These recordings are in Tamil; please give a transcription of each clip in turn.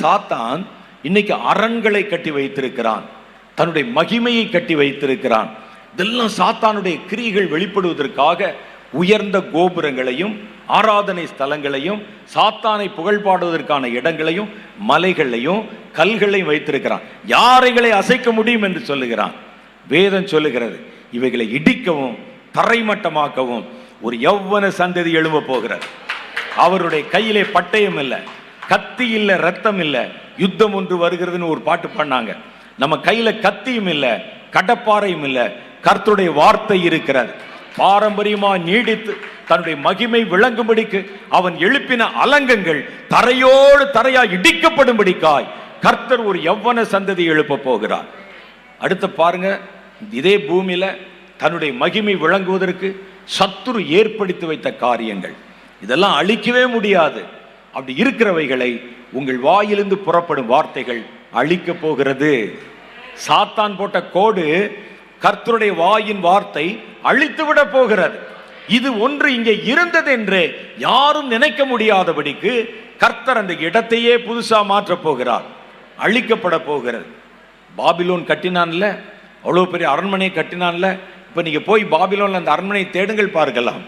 சாத்தான் இன்னைக்கு அரண்களை கட்டி வைத்திருக்கிறான். தன்னுடைய மகிமையை கட்டி வைத்திருக்கிறான். இதெல்லாம் சாத்தானுடைய கிரியைகள் வெளிப்படுவதற்காக உயர்ந்த கோபுரங்களையும் ஆராதனை ஸ்தலங்களையும் சாத்தானை புகழ் பாடுவதற்கான இடங்களையும் மலைகளையும் கல்களையும் வைத்திருக்கிறான். யாரைகளை அசைக்க முடியும் என்று சொல்லுகிறான். வேதம் சொல்லுகிறது இவைகளை இடிக்கவும் தரைமட்டமாக்கவும் ஒரு எவ்வன சந்ததி எழும்ப போகிறார் அவருடைய கையிலே பட்டயம் இல்லை. கத்தி இல்லை ரத்தம் இல்லை யுத்தம் ஒன்று வருகிறதுன்னு ஒரு பாட்டு பண்ணாங்க நம்ம கையில் கத்தியும் இல்லை கடப்பாறையும் இல்லை கர்த்தருடைய வார்த்தை இருக்கிறது. பாரம்பரியமா நீடித்து தன்னுடைய மகிமை விளங்கும்படிக்கு அவன் எழுப்பின அலங்கங்கள் தரையோடு தரையா இடிக்கப்படும்படிக்காய் கர்த்தர் ஒரு எவ்வன சந்ததி எழுப்ப போகிறார். அடுத்து பாருங்க இதே பூமியில தன்னுடைய மகிமை விளங்குவதற்கு சத்துரு ஏற்படுத்தி வைத்த காரியங்கள். இதெல்லாம் அழிக்கவே முடியாது. அப்படி இருக்கிறவைகளை உங்கள் வாயிலிருந்து புறப்படும் வார்த்தைகள் அழிக்க போகிறது. சாத்தான் போட்ட கோடு கர்த்தருடைய வாயின் வார்த்தை அழித்து விட போகிறது. இது ஒன்று இங்கே இருந்தது என்று யாரும் நினைக்க முடியாதபடிக்கு கர்த்தர் அந்த இடத்தையே புதுசா மாற்றப் போகிறார். அழிக்கப்பட போகிறது. பாபிலோன் கட்டினான்ல? அவ்வளோ பெரிய அரண்மனையை கட்டினான்ல? இப்போ நீங்கள் போய் பாபிலோன்ல அந்த அரண்மனையை தேடுங்கள் பார்க்கலாம்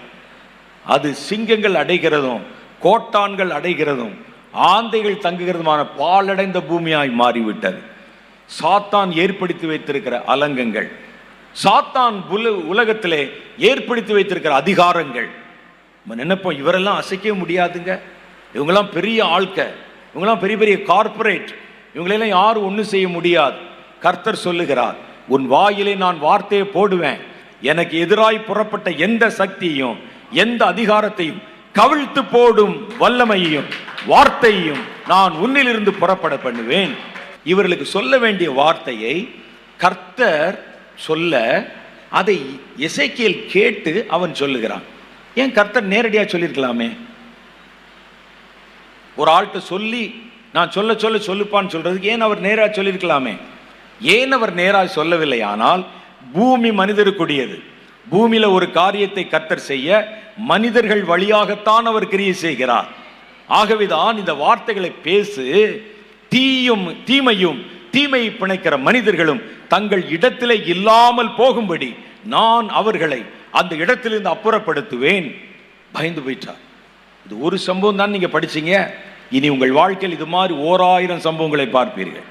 அது சிங்கங்கள் அடைகிறதும் கோட்டான்கள் அடைகிறதும் ஆந்தைகள் தங்குகிறதுமான பாலடைந்த பூமியாய் மாறிவிட்டது. சாத்தான் ஏற்படுத்தி வைத்திருக்கிற அலங்கங்கள் சாத்தான் உல உலகத்திலே ஏற்படுத்தி வைத்திருக்கிற அதிகாரங்கள். நம்ம நினைப்போம் இவரெல்லாம் அசைக்க முடியாதுங்க. இவங்கெல்லாம் பெரிய ஆள்க இவங்கெல்லாம் பெரிய பெரிய கார்ப்பரேட் இவங்களெல்லாம் யாரும் ஒன்றும் செய்ய முடியாது. கர்த்தர் சொல்லுகிறார் உன் வாயிலே நான் வார்த்தையை போடுவேன். எனக்கு எதிராய் புறப்பட்ட எந்த சக்தியையும் எந்த அதிகாரத்தையும் கவிழ்த்து போடும் வல்லமையையும் வார்த்தையையும் நான் உன்னிலிருந்து புறப்பட பண்ணுவேன். இவர்களுக்கு சொல்ல வேண்டிய வார்த்தையை கர்த்தர் சொல்ல அதை இசைக்கியல் கேட்டு அவன் சொல்லுகிறான். ஏன் கர்த்தர் நேரடியாக சொல்லியிருக்கலாமே? ஒரு ஆள்கிட்ட சொல்லி நான் சொல்ல சொல்ல சொல்லுப்பான்னு சொல்றதுக்கு ஏன் அவர் நேராக சொல்லியிருக்கலாமே? ஏன் அவர் நேராக சொல்லவில்லை? ஆனால் பூமி மனிதருக்குடியது பூமியில ஒரு காரியத்தை கர்த்தர் செய்ய மனிதர்கள் வழியாகத்தான் அவர் கிரியை செய்கிறார். ஆகவேதான் இந்த வார்த்தைகளை பேசு தீயும் தீமையும் தீமையை பிணைக்கிற மனிதர்களும் தங்கள் இடத்திலே இல்லாமல் போகும்படி நான் அவர்களை அந்த இடத்திலிருந்து அப்புறப்படுத்துவேன். பயந்து போயிட்டார். இது ஒரு சம்பவம் தான் நீங்க படிச்சீங்க. இனி உங்கள் வாழ்க்கையில் இது மாதிரி ஓராயிரம் சம்பவங்களை பார்ப்பீர்கள்.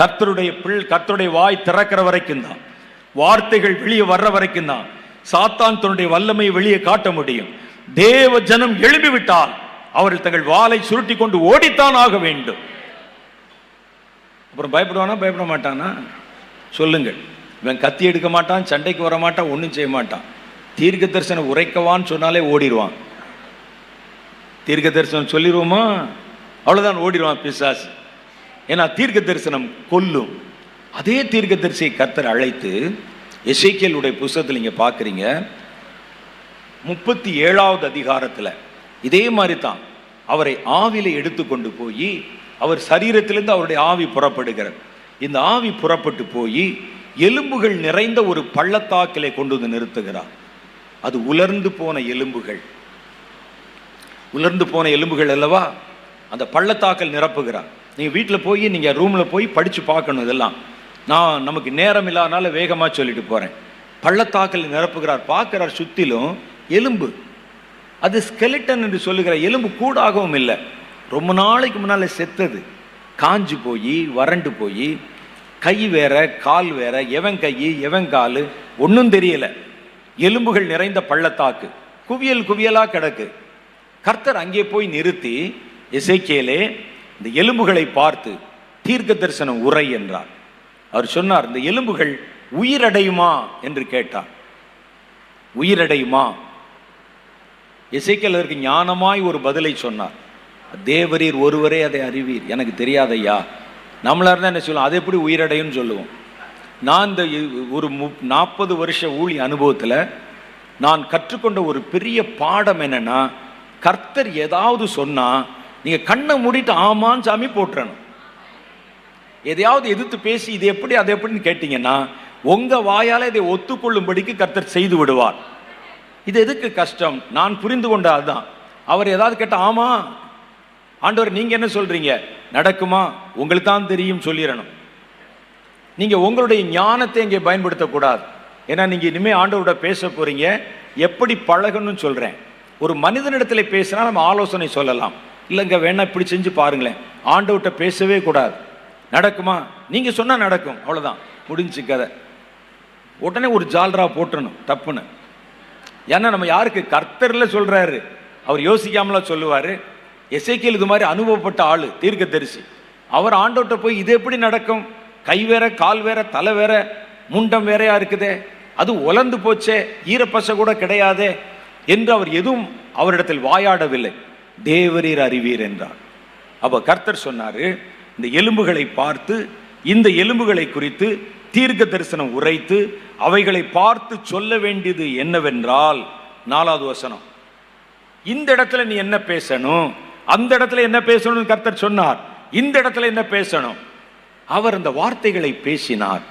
கர்த்தருடைய பிள் கர்த்தருடைய வாய் திறக்கிற வரைக்கும் தான். வார்த்தைகள் வெளியே வர்ற வரைக்கும் தான் சாத்தான் தன்னுடைய வல்லமையை வெளியே காட்ட முடியும். தேவ ஜனம் எழுப்பிவிட்டால் அவர்கள் தங்கள் வாளை சுருட்டி கொண்டு ஓடித்தான் ஆக வேண்டும். அப்புறம் பயப்படுவானா? பயப்பட மாட்டானா? சொல்லுங்கள். இவன் கத்தி எடுக்க மாட்டான் சண்டைக்கு வர மாட்டான் ஒன்றும் செய்ய மாட்டான். தீர்க்க தரிசனம் உரைக்கவான்னு சொன்னாலே ஓடிடுவான். தீர்க்க தரிசனம் சொல்லிடுவோமா? அவ்வளோதான் ஓடிடுவான் பிசாசு. ஏன்னா தீர்க்க தரிசனம் கொல்லும். அதே தீர்க்க தரிசியை கர்த்தர் அழைத்து எசைக்கியலுடைய புஸ்தகத்தில் நீங்கள் பார்க்குறீங்க முப்பத்தி ஏழாவது அதிகாரத்தில் இதே மாதிரி தான் அவரை ஆவில எடுத்துக்கொண்டு போய் அவர் சரீரத்திலிருந்து அவருடைய ஆவி புறப்படுகிறார் இந்த ஆவி புறப்பட்டு போய் எலும்புகள் நிறைந்த ஒரு பள்ளத்தாக்கிலே கொண்டு வந்து நிறுத்துகிறார். அது உலர்ந்து போன எலும்புகள். உலர்ந்து போன எலும்புகள் அல்லவா? அந்த பள்ளத்தாக்கல் நிரப்புகிறார். நீங்கள் வீட்டில் போய் நீங்கள் ரூமில் போய் படித்து பார்க்கணும் இதெல்லாம். நான் நமக்கு நேரம் இல்லாதனால வேகமாக சொல்லிட்டு போகிறேன் பள்ளத்தாக்கல் நிரப்புகிறார். பார்க்கிறார் சுற்றிலும் எலும்பு. அது ஸ்கெலிட்டன் என்று சொல்லுகிற எலும்பு கூடாகவும் இல்லை. ரொம்ப நாளைக்கு முன்னால் செத்தது. காஞ்சு போய் வறண்டு போய் கை வேற கால் வேற எவன் கை எவன் கால் ஒன்றும் தெரியலை. எலும்புகள் நிறைந்த பள்ளத்தாக்கு. குவியல் குவியலாக கிடக்கு. கர்த்தர் அங்கே போய் நிறுத்தி எசேக்கியேலே இந்த எலும்புகளை பார்த்து தீர்க்க தரிசனம் உரை என்றார். அவர் சொன்னார் இந்த எலும்புகள் உயிரடையுமா? என்று கேட்டார். உயிரடையுமா? இசைக்கல் அதற்கு ஞானமாய் ஒரு பதிலை சொன்னார். தேவரீர் ஒருவரே அதை அறிவீர். எனக்கு தெரியாதையா நம்மளாக இருந்தால் என்ன சொல்லுவோம்? அதை எப்படி உயிரடையும்னு சொல்லுவோம். நான் இந்த ஒரு மு நாற்பது வருஷ ஊழி அனுபவத்தில் நான் கற்றுக்கொண்ட ஒரு பெரிய பாடம் என்னென்னா கர்த்தர் ஏதாவது சொன்னால் நீங்கள் கண்ணை மூடிட்டு ஆமான்னு சாமி போட்டுறணும் எதையாவது எதிர்த்து பேசி இது எப்படி அது எப்படின்னு கேட்டீங்கன்னா உங்க வாயால இதை ஒத்துக்கொள்ளும்படிக்கு கர்த்தர் செய்து விடுவார். இது எதுக்கு கஷ்டம்? நான் புரிந்து கொண்ட அதுதான். அவர் ஏதாவது கேட்டால் ஆமா ஆண்டவர் நீங்க என்ன சொல்றீங்க? நடக்குமா? உங்களுக்கு தான் தெரியும் சொல்லிடணும் நீங்க உங்களுடைய ஞானத்தை இங்கே பயன்படுத்தக்கூடாது. ஏன்னா நீங்க இனிமே ஆண்டவரோட பேச போறீங்க. எப்படி பழகணும்னு சொல்றேன். ஒரு மனிதனிடத்துல பேசினா நம்ம ஆலோசனை சொல்லலாம். இல்லைங்க வேணா இப்படி செஞ்சு பாருங்களேன். ஆண்டவர்கிட்ட பேசவே கூடாது. நடக்குமா? நீங்க சொன்னா நடக்கும். அவ்வளவுதான். முடிஞ்சு கதை. உடனே ஒரு ஜால்ரா போட்டணும் தப்புன்னு. ஏன்னா நம்ம யாருக்கு? கர்த்தர்ல சொல்றாரு. அவர் யோசிக்காமலாம் சொல்லுவாரு. எசைக்கியல் இது மாதிரி அனுபவப்பட்ட ஆளு தீர்க்கதரிசி. அவர் ஆண்டோட்ட போய் இது எப்படி நடக்கும்? கை வேற கால் வேற தலை வேற முண்டம் வேறையா இருக்குதே. அது உலர்ந்து போச்சே. ஈரப்பச கூட கிடையாதே என்று அவர் எதுவும் அவரிடத்தில் வாயாடவில்லை. தேவரீர் அறிவீர் என்றார். அப்ப கர்த்தர் சொன்னாரு இந்த எலும்புகளை பார்த்து இந்த எலும்புகளை குறித்து தீர்க்க தரிசனம் உரைத்து அவைகளை பார்த்து சொல்ல வேண்டியது என்னவென்றால் நாலாவது வசனம். இந்த இடத்துல நீ என்ன பேசணும்? அந்த இடத்துல என்ன பேசணும்னு கர்த்தர் சொன்னார். இந்த இடத்துல என்ன பேசணும்? அவர் அந்த வார்த்தைகளை பேசினார்.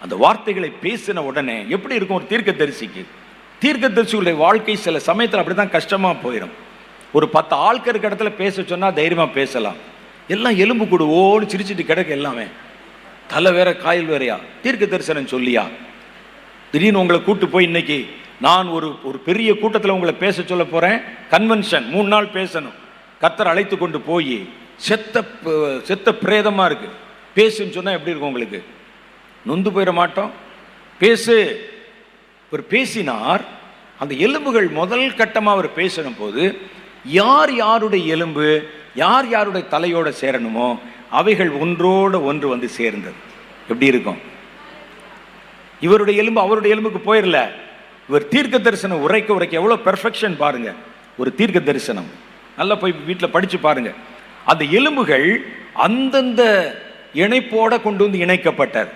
அந்த வார்த்தைகளை பேசின உடனே எப்படி இருக்கும் ஒரு தீர்க்க தரிசிக்கு தீர்க்க தரிசிகளுடைய வாழ்க்கை சில சமயத்தில் அப்படிதான் கஷ்டமா போயிடும் ஒரு பத்து ஆட்கள் இருக்க இடத்துல பேச சொன்னா தைரியமா பேசலாம். எல்லாம் எலும்பு கூடு ஓடு சிரிச்சிட்டு கிடக்கு எல்லாமே. தலை வேற காயில் வேறையா? தீர்க்க தரிசனம் சொல்லியா? திடீர்னு உங்களை கூட்டு போய் இன்னைக்கு நான் ஒரு ஒரு பெரிய கூட்டத்தில் உங்களை பேச சொல்ல போறேன். கன்வென்ஷன் மூணு நாள் பேசணும். கத்தர் அழைத்து கொண்டு போய் செத்த செத்த பிரேதமா இருக்கு. பேசுன்னு சொன்னா எப்படி இருக்கும் உங்களுக்கு? நொந்து போயிட மாட்டோம். பேசு. அவர் பேசினார். அந்த எலும்புகள் முதல் கட்டமாக அவர் பேசின போது யார் யாருடைய எலும்பு? யார் யாருடைய தலையோட சேரணுமோ அவைகள் ஒன்றோட ஒன்று வந்து சேர்ந்தது. எப்படி இருக்கும்? இவருடைய எலும்பு அவருடைய எலும்புக்கு போயிடல இவர் தீர்க்க தரிசனம் உரைக்க உரைக்க எவ்வளோ பெர்ஃபெக்ஷன் பாருங்க. ஒரு தீர்க்க தரிசனம். நல்லா போய் வீட்டில் படித்து பாருங்க. அந்த எலும்புகள் அந்தந்த இணைப்போட கொண்டு வந்து இணைக்கப்பட்டார்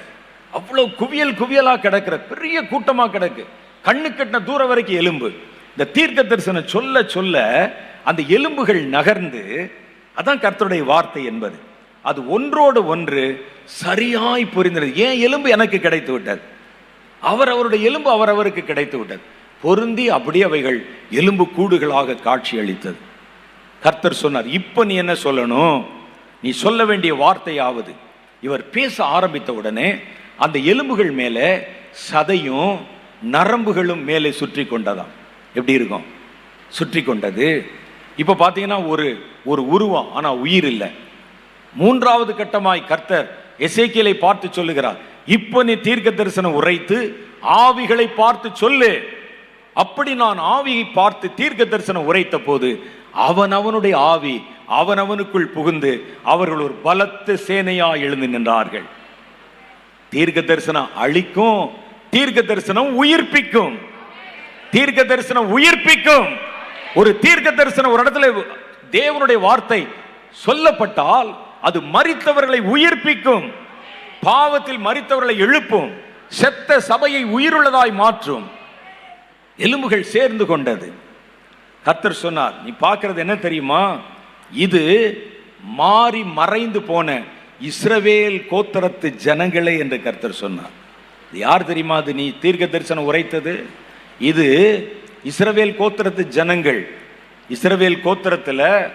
அவ்வளோ குவியல் குவியலாக கிடக்கிற பெரிய கூட்டமாக கிடக்கு. கண்ணு கட்டின தூரம் வரைக்கும் எலும்பு. இந்த தீர்க்க தரிசனம் சொல்ல சொல்ல அந்த எலும்புகள் நகர்ந்து அதான் கர்த்தருடைய வார்த்தை என்பது. அது ஒன்றோடு ஒன்று சரியாய் புரிந்தது. ஏன் எலும்பு எனக்கு கிடைத்து விட்டது? அவர் அவருடைய எலும்பு அவரவருக்கு கிடைத்து விட்டது. பொருந்தி அப்படியே அவைகள் எலும்பு கூடுகளாக காட்சி அளித்தது. கர்த்தர் சொன்னார் இப்போ நீ என்ன சொல்லணும்? நீ சொல்ல வேண்டிய வார்த்தையாவது. இவர் பேச ஆரம்பித்த உடனே அந்த எலும்புகள் மேலே சதையும் நரம்புகளும் மேலே சுற்றி கொண்டதாம் எப்படி இருக்கும்? சுற்றி கொண்டது இப்போ பார்த்தீங்கன்னா ஒரு ஒரு உருவம் ஆனால் உயிர் இல்லை. மூன்றாவது கட்டமாய் கர்த்தர் எசேக்கியலை பார்த்து சொல்லுகிறார். இப்போ நீ தீர்க்க தரிசனம் உரைத்து ஆவிகளை பார்த்து சொல்லு. அப்படி நான் ஆவியை பார்த்து தீர்க்க தரிசனம் உரைத்த போது அவன் அவனுடைய ஆவி அவன் அவனுக்குள் புகுந்து அவர்கள் ஒரு பலத்த சேனையா எழுந்து நின்றார்கள். தீர்க்க தரிசனம் அழிக்கும் தீர்க்க தரிசனம் உயிர்ப்பிக்கும். தீர்க்க தரிசனம் உயிர்ப்பிக்கும். ஒரு தீர்க்க தரிசனம் ஒரு இடத்துல தேவனுடைய வார்த்தை சொல்லப்பட்டால் அது மறித்தவர்களை உயிர்ப்பிக்கும். பாவத்தில் மறித்தவர்களை எழுப்பும். செத்த சபையை உயிருள்ளதாய் மாற்றும். எலும்புகள் சேர்ந்து கொண்டது. கர்த்தர் சொன்னார் நீ பார்க்கறது என்ன தெரியுமா? இது மாறி மறைந்து போன இஸ்ரவேல் கோத்தரத்து ஜனங்களே என்று கர்த்தர் சொன்னார். யார் தெரியுமா? அது நீ தீர்க்க தரிசனம் உரைத்தது. இது இஸ்ரவேல் கோத்திரத்து ஜனங்கள். இஸ்ரவேல் கோத்திரத்துல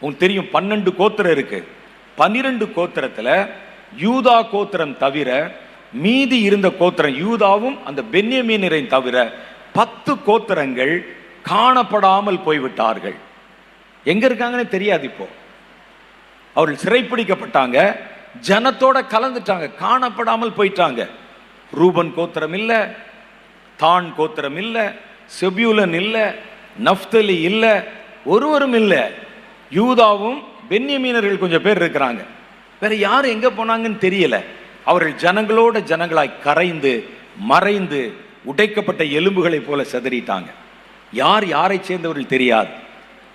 உங்களுக்கு தெரியும் பன்னெண்டு கோத்திரம் இருக்கு. பன்னிரெண்டு கோத்திரத்துல யூதா கோத்திரம் தவிர மீதி இருந்த கோத்திரம் யூதாவும் அந்த பென்யமீனரை தவிர பத்து கோத்திரங்கள் காணப்படாமல் போய்விட்டார்கள். எங்க இருக்காங்கன்னு தெரியாது இப்போ. அவர்கள் சிறைப்பிடிக்கப்பட்டாங்க ஜனத்தோட கலந்துட்டாங்க காணப்படாமல் போயிட்டாங்க. ரூபன் கோத்திரம் இல்லை தான் கோத்திரம் இல்லை செபியூலன் இல்லை நஃப்தலி இல்லை ஒருவரும் இல்லை. யூதாவும் பென்யமீனர்கள் கொஞ்சம் பேர் இருக்கிறாங்க. வேற யார் எங்கே போனாங்கன்னு தெரியல. அவர்கள் ஜனங்களோட ஜனங்களாய் கரைந்து மறைந்து உடைக்கப்பட்ட எலும்புகளைப் போல செதறிட்டாங்க. யார் யாரை சேர்ந்தவர்கள் தெரியாது.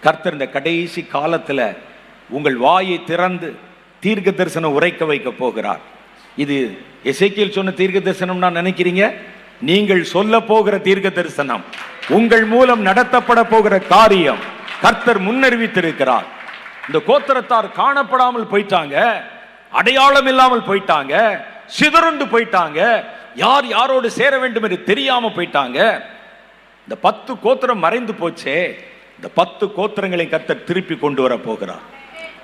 கர்த்தர் இந்த கடைசி காலத்தில் உங்கள் வாயை திறந்து தீர்க்க தரிசனம் உரைக்க வைக்க போகிறார். இது எசேக்கியேல் சொன்ன தீர்க்க தரிசனம் நான் நினைக்கிறீங்க? நீங்கள் சொல்ல போகிற தீர்க்க தரிசனம் உங்கள் மூலம் நடத்தப்பட போகிற காரியம் கர்த்தர் முன்னறிவித்திருக்கிறார். இந்த கோத்திரத்தார் காணப்படாமல் போயிட்டாங்க அடையாளம் இல்லாமல் போயிட்டாங்க சிதறுண்டு போயிட்டாங்க யார் யாரோடு சேர வேண்டும் என்று தெரியாம போயிட்டாங்க. இந்த பத்து கோத்திரம் மறைந்து போச்சே இந்த பத்து கோத்திரங்களை கர்த்தர் திருப்பி கொண்டு வர போகிறார்.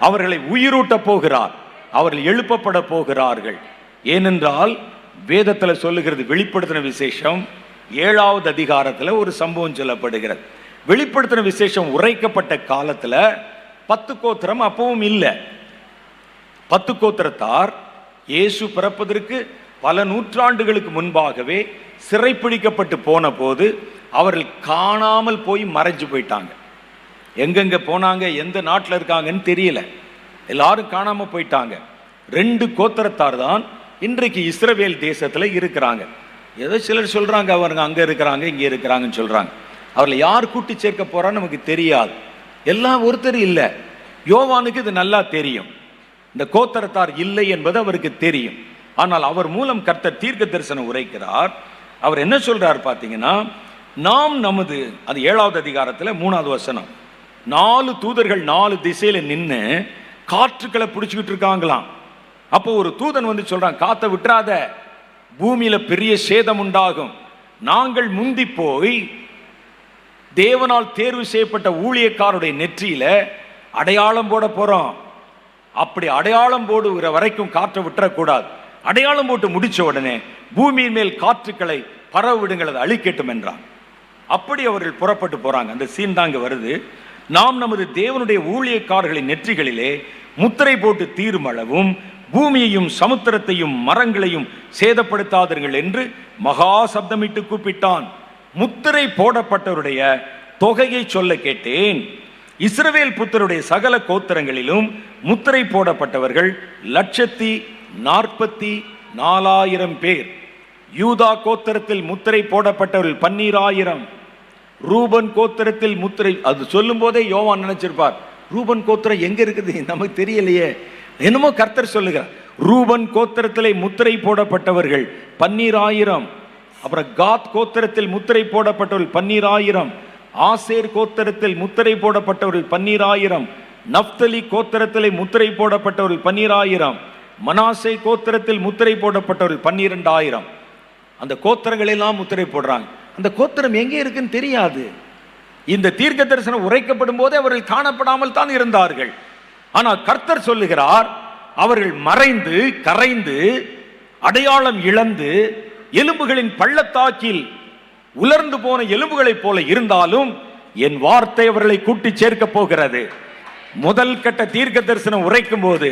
அவர்களை உயிரூட்ட போகிறார் அவர்கள் எழுப்பப்பட போகிறார்கள். ஏனென்றால் வேதத்தில் சொல்லுகிறது வெளிப்படுத்தின விசேஷம் ஏழாவது அதிகாரத்தில் ஒரு சம்பவம் சொல்லப்படுகிறது. வெளிப்படுத்தின விசேஷம் உரைக்கப்பட்ட காலத்தில் பத்து கோத்திரம் அப்பவும் இல்லை. பத்து கோத்திரத்தார் இயேசு பிறப்பதற்கு பல நூற்றாண்டுகளுக்கு முன்பாகவே சிறைப்பிடிக்கப்பட்டு போன போது அவர்கள் காணாமல் போய் மறைஞ்சு போயிட்டாங்க. எங்கெங்க போனாங்க எந்த நாட்டில் இருக்காங்கன்னு தெரியல. எல்லாரும் காணாமல் போயிட்டாங்க. ரெண்டு கோத்திரத்தார் தான் இன்றைக்கு இஸ்ரவேல் தேசத்தில் இருக்கிறாங்க. ஏதோ சிலர் சொல்கிறாங்க அவங்க அங்கே இருக்கிறாங்க இங்கே இருக்கிறாங்கன்னு சொல்கிறாங்க அவர்களை யார் கூட்டி சேர்க்க போகிறான்னு நமக்கு தெரியாது. எல்லாம் ஒருத்தர் இல்லை. யோவானுக்கு இது நல்லா தெரியும். இந்த கோத்தரத்தார் இல்லை என்பது அவருக்கு தெரியும். ஆனால் அவர் மூலம் கர்த்தர் தீர்க்க தரிசனம் உரைக்கிறார். அவர் என்ன சொல்றார் பார்த்தீங்கன்னா நாம் நமது அது ஏழாவது அதிகாரத்தில் மூணாவது வசனம் நாலு தூதர்கள் நாலு திசையில் நின்று காற்றுக்களை பிடிச்சிக்கிட்டு இருக்காங்களாம். அப்போ ஒரு தூதன் வந்து சொல்றான் காத்த விட்டுறாத பூமியில பெரிய சேதம் உண்டாகும். நாங்கள் முந்தி போய் தேவனால் தேர்வு செய்யப்பட்ட ஊழியக்காருடைய நெற்றியில அடையாளம் போட போறோம். அப்படி அடையாளம் போடுகிற வரைக்கும் காற்றை விட்டுறக்கூடாது அடையாளம் போட்டு முடிச்ச உடனே பூமியின் மேல் காற்றுக்களை பரவ விடுங்கள் அதை அழிக்கட்டும் என்றான். அப்படி அவர்கள் புறப்பட்டு போறாங்க. அந்த சீன் தாங்க வருது. நாம் நமது தேவனுடைய ஊழியக்காரர்களின் நெற்றிகளிலே முத்திரை போட்டு தீருமளவும் பூமியையும் சமுத்திரத்தையும் மரங்களையும் சேதப்படுத்தாதீர்கள் என்று மகா சப்தமிட்டு கூப்பிட்டான். முத்திரை போடப்பட்டவருடைய தொகையை சொல்ல கேட்டேன். இஸ்ரவேல் புத்தருடைய சகல கோத்திரங்களிலும் முத்திரை போடப்பட்டவர்கள் லட்சத்தி நாற்பத்தி நாலாயிரம் பேர். யூதா கோத்திரத்தில் முத்திரை போடப்பட்டவர்கள் பன்னீராயிரம். ரூபன் கோத்திரத்தில் முத்திரை அது சொல்லும் போதே யோவான் நினைச்சிருப்பார். ரூபன் கோத்திரம் எங்க இருக்குது? நமக்கு தெரியலையே. என்னமோ கர்த்தர் சொல்லுகிறார். ரூபன் கோத்திரத்திலே முத்திரை போடப்பட்டவர்கள் பன்னீராயிரம். அப்புறம் காத் கோத்திரத்தில் முத்திரை போடப்பட்டவர்கள் பன்னீராயிரம். ஆசேர் கோத்திரத்தில் முத்திரை போடப்பட்டவர்கள் பன்னீராயிரம். நப்தலி கோத்திரத்திலே முத்திரை போடப்பட்டவர்கள் பன்னீராயிரம். மனாசை கோத்திரத்தில் முத்திரை போடப்பட்டவர்கள் பன்னிரெண்டாயிரம். அந்த கோத்திரங்கள் எல்லாம் முத்திரை போடுறாங்க. அந்த கோத்திரம் எங்கே இருக்குன்னு தெரியாது. இந்த தீர்க்க தரிசனம் உரைக்கப்படும் போதே அவர்கள் காணப்படாமல் தான் இருந்தார்கள். ஆனால் கர்த்தர் சொல்லுகிறார் அவர்கள் மறைந்து கரைந்து அடையாளம் இழந்து எலும்புகளின் பள்ளத்தாக்கில் உலர்ந்து போன எலும்புகளைப் போல இருந்தாலும் என் வார்த்தை அவர்களை கூட்டி சேர்க்க போகிறது. முதல் கட்ட தீர்க்க தரிசனம் உரைக்கும் போது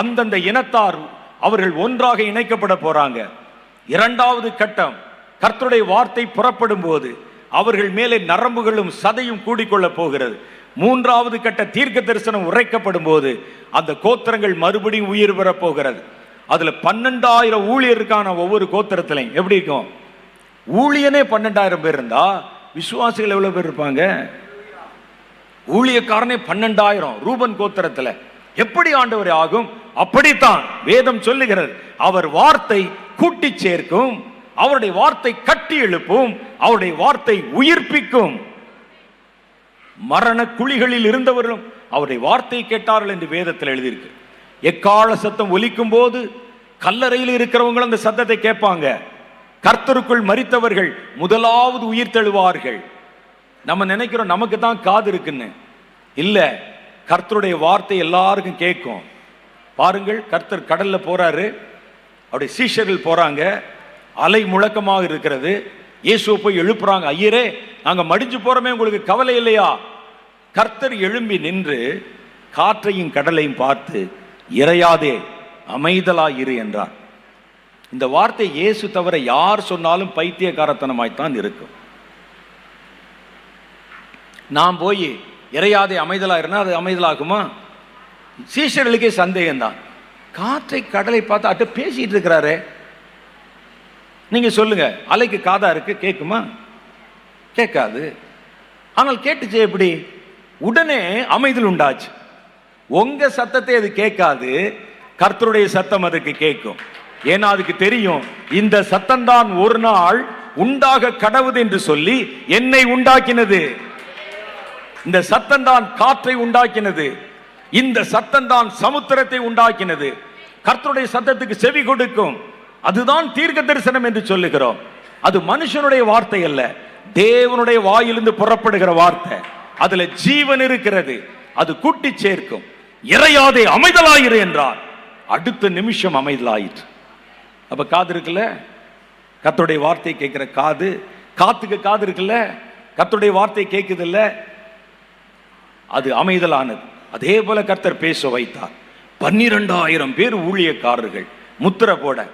அந்தந்த இனத்தார் அவர்கள் ஒன்றாக இணைக்கப்பட போறாங்க. இரண்டாவது கட்டம் கர்த்தருடைய வார்த்தை புறப்படும் போது அவர்கள் மேலே நரம்புகளும் சதையும் கூடிக்கொள்ள போகிறது. மூன்றாவது கட்ட தீர்க்க தரிசனம் உரைக்கப்படும் போது அந்த கோத்திரங்கள் மறுபடியும் உயிர் பெறப்போகிறது. அதில் பன்னெண்டாயிரம் ஊழியருக்கான ஒவ்வொரு கோத்திரத்திலையும் எப்படி இருக்கும்? ஊழியனே பன்னெண்டாயிரம் பேர் இருந்தா விசுவாசிகள் எவ்வளோ பேர் இருப்பாங்க? ஊழியக்காரனே பன்னெண்டாயிரம் ரூபன் கோத்திரத்தில். எப்படி ஆண்டவர் ஆகும்? அப்படித்தான் வேதம் சொல்லுகிறது. அவர் வார்த்தை கூட்டி சேர்க்கும் அவருடைய வார்த்தை கட்டி எழுப்பும் அவருடைய வார்த்தை உயிர்ப்பிக்கும். மரண குழிகளில் இருந்தவர்களும் அவருடைய வார்த்தை கேட்டார்கள் என்று வேதத்தில் எழுதியிருக்கு. எக்கால சத்தம் ஒலிக்கும் போது கல்லறையில் இருக்கிறவங்களும் அந்த சத்தத்தை கேட்பாங்க. கர்த்தருக்குள் மறித்தவர்கள் முதலாவது உயிர் தெழுவார்கள். நம்ம நினைக்கிறோம் நமக்கு தான் காது இருக்குன்னு. இல்ல கர்த்தருடைய வார்த்தை எல்லாருக்கும் கேட்கும். பாருங்கள் கர்த்தர் கடல்ல போறாரு. அவருடைய சீஷர்கள் போறாங்க. அலை முழக்கமாக இருக்கிறது. இயேசுவை போய் எழுப்புறாங்க. ஐயரே நாங்கள் மடிஞ்சு போகிறோமே உங்களுக்கு கவலை இல்லையா? கர்த்தர் எழும்பி நின்று காற்றையும் கடலையும் பார்த்து இறையாதே அமைதலா இரு என்றார். இந்த வார்த்தை இயேசு தவிர யார் சொன்னாலும் பைத்தியகாரத்தனமாய்த்தான் இருக்கும். நாம் போய் இறையாதே அமைதலா அது அமைதலாகுமா? சீஷர்களுக்கே சந்தேகம்தான். காற்றை கடலை பார்த்து அட்ட பேசிட்டு இருக்கிறாரே. நீங்க சொல்லுங்க அலைக்கு காதா இருக்கு கேட்குமா கேட்காது. ஆனால் கேட்டுச்சு எப்படி? உடனே அமைதல் உண்டாச்சு. உங்க சத்தத்தை அது கேட்காது கர்த்தருடைய சத்தம் அதுக்கு கேட்கும். ஏன்னா அதுக்கு தெரியும் இந்த சத்தம்தான் ஒரு நாள் உண்டாக கடவுது என்று சொல்லி என்னை உண்டாக்கினது. இந்த சத்தம்தான் காற்றை உண்டாக்கினது. இந்த சத்தம்தான் சமுத்திரத்தை உண்டாக்கினது. கர்த்தருடைய சத்தத்துக்கு செவி கொடுக்கும். அதுதான் தீர்க்க தரிசனம் என்று சொல்லுகிறோம். அது மனுஷனுடைய வார்த்தை அல்ல. தேவனுடைய வாயிலிருந்து புறப்படுகிற வார்த்தை. அதுல ஜீவன் இருக்கிறது. அது கூட்டி சேர்க்கும். இறையாதே அமைதலாயிரு என்றார். அடுத்த நிமிஷம் அமைதலாயிற்று. அப்ப காது இருக்குல்ல? கத்துடைய வார்த்தை கேட்கிற காது. காத்துக்கு காது இருக்குல்ல? கத்துடைய வார்த்தை கேட்குது இல்ல? அது அமைதலானது. அதே போல கர்த்தர் பேச வைத்தார். பன்னிரெண்டாயிரம் பேர் ஊழியக்காரர்கள். முத்திர போட.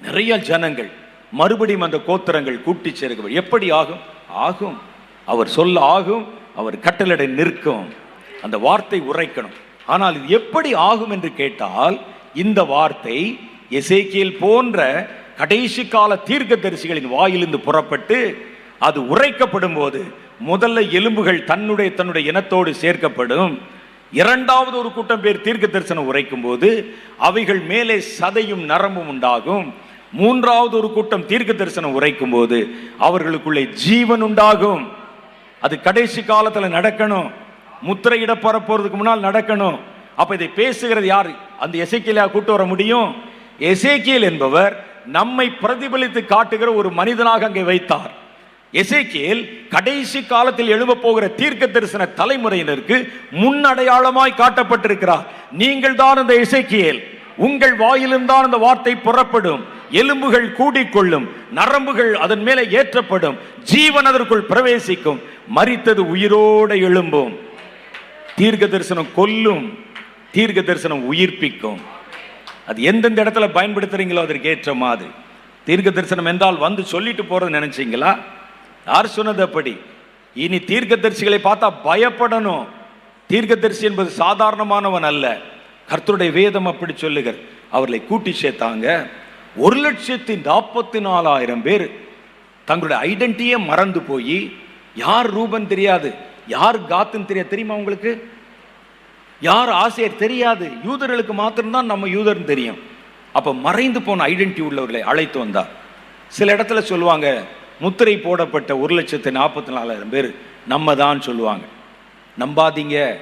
நிறைய ஜனங்கள் மறுபடியும் அந்த கோத்திரங்கள் கூட்டி சேர்க்க எப்படி ஆகும்? ஆகும். அவர் சொல்ல ஆகும் அவர் கட்டளடை நிற்கும். அந்த வார்த்தை உரைக்கணும். ஆனால் இது எப்படி ஆகும் என்று கேட்டால் இந்த வார்த்தை எசேக்கியல் போன்ற கடைசி கால தீர்க்க தரிசிகளின் வாயிலிருந்து புறப்பட்டு அது உரைக்கப்படும் போது முதல்ல எலும்புகள் தன்னுடைய தன்னுடைய இனத்தோடு சேர்க்கப்படும். இரண்டாவது ஒரு கூட்டம் பேர் தீர்க்க தரிசனம் உரைக்கும் போது அவைகள் மேலே சதையும் நரம்பும் உண்டாகும். மூன்றாவது ஒரு கூட்டம் தீர்க்க தரிசனம் உரைக்கும் போது அவர்களுக்குள்ளே ஜீவன் உண்டாகும். அது கடைசி காலத்தில் நடக்கணும். முத்திரையிட போறதுக்கு முன்னால் நடக்கணும். அப்ப இதை பேசுகிறது யார்? அந்த எசைக்கியலா கூட்டு வர முடியும்? எசேக்கியல் என்பவர் நம்மை பிரதிபலித்து காட்டுகிற ஒரு மனிதனாக அங்கே வைத்தார். எசேக்கியேல் கடைசி காலத்தில் எழும்ப போகிற தீர்க்க தரிசன தலைமுறையினருக்கு முன்னடையாளமாய் காட்டப்பட்டிருக்கிறார். நீங்கள் தான் அந்த இசைக்கியல் உங்கள் வாயிலும் தான் அந்த வார்த்தை புறப்படும். எலும்புகள் கூடிக்கொள்ளும். நரம்புகள் அதன் மேலே ஏற்றப்படும். ஜீவன் அதற்குள் பிரவேசிக்கும். மறித்தது உயிரோடு எழும்பும். தீர்க்க தரிசனம் கொல்லும். தீர்க்க தரிசனம் உயிர்ப்பிக்கும். அது எந்தெந்த இடத்துல பயன்படுத்துறீங்களோ அதற்கு ஏற்ற மாதிரி. தீர்க்க தரிசனம் என்றால் வந்து சொல்லிட்டு போறது நினைச்சீங்களா? யார் சொன்னது அப்படி? இனி தீர்க்கதரிசிகளை பார்த்தா பயப்படணும். தீர்க்கதரிசி என்பது சாதாரணமானவன் அல்ல. கர்த்தருடைய வேதம் அப்படி சொல்லுகிறார் அவர்களை கூட்டி சேர்த்தாங்க. ஒரு லட்சத்தி நாற்பத்தி நாலாயிரம் பேர் தங்களுடைய ஐடென்டிட்டியே மறந்து போய் யார் ரூபன் தெரியாது? யார் காத்துன்னு தெரியாது? தெரியுமா உங்களுக்கு? யார் ஆசிரியர் தெரியாது? யூதர்களுக்கு மாத்திரம்தான் நம்ம யூதர்னு தெரியும். அப்போ மறைந்து போன ஐடென்டிட்டி உள்ளவர்களை அழைத்து வந்தார். சில இடத்துல சொல்லுவாங்க முத்திரை போடப்பட்ட ஒரு லட்சத்து நாற்பத்தி நாலாயிரம் பேர் நம்ம தான் சொல்லுவாங்க. நம்பாதீங்க.